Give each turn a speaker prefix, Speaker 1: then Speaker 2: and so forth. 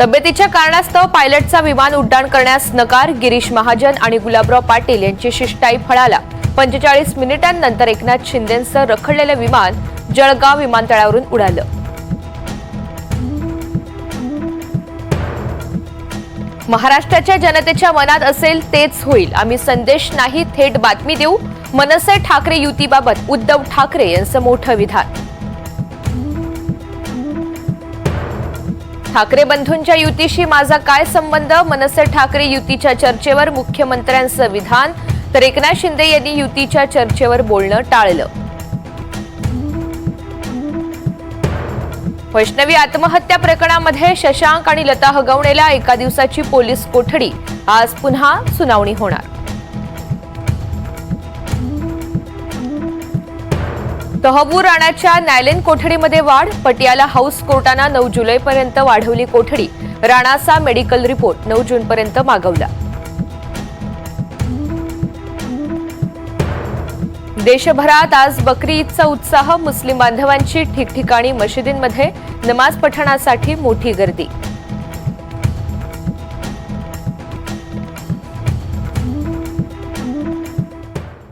Speaker 1: तब्येतीच्या कारणास्तव पायलटचा विमान उड्डाण करण्यास नकार गिरीश महाजन आणि गुलाबराव पाटील यांची शिष्टाई फळाला. पंचेचाळीस मिनिटांनंतर एकनाथ शिंदेंचं रखडलेलं विमान जळगाव विमानतळावरून उडालं. महाराष्ट्राच्या जनतेच्या मनात असेल तेच होईल. आम्ही संदेश नाही थेट बातमी देऊ. मनसे ठाकरे युतीबाबत उद्धव ठाकरे यांचं मोठं विधान. ठाकरे बंधूंच्या युतीशी माझा काय संबंध? मनसे ठाकरे युतीच्या चर्चेवर मुख्यमंत्र्यांचं विधान? तर एकनाथ शिंदे यांनी युतीच्या चर्चेवर बोलणं टाळलं. वैष्णवी आत्महत्या प्रकरणामध्ये शशांक आणि लता हगवणेला एका दिवसाची पोलीस कोठडी. आज पुन्हा सुनावणी होणार. तहबूर राणाच्या न्यायालयीन कोठडीमध्ये वाढ पटियाला हाऊस कोर्टानं नऊ जुलैपर्यंत वाढवली कोठडी. राणाचा मेडिकल रिपोर्ट नऊ जूनपर्यंत मागवला. देशभरात आज बकरी ईदचा उत्साह मुस्लिम बांधवांची ठिकठिकाणी मशिदींमध्ये नमाज पठणासाठी मोठी गर्दी.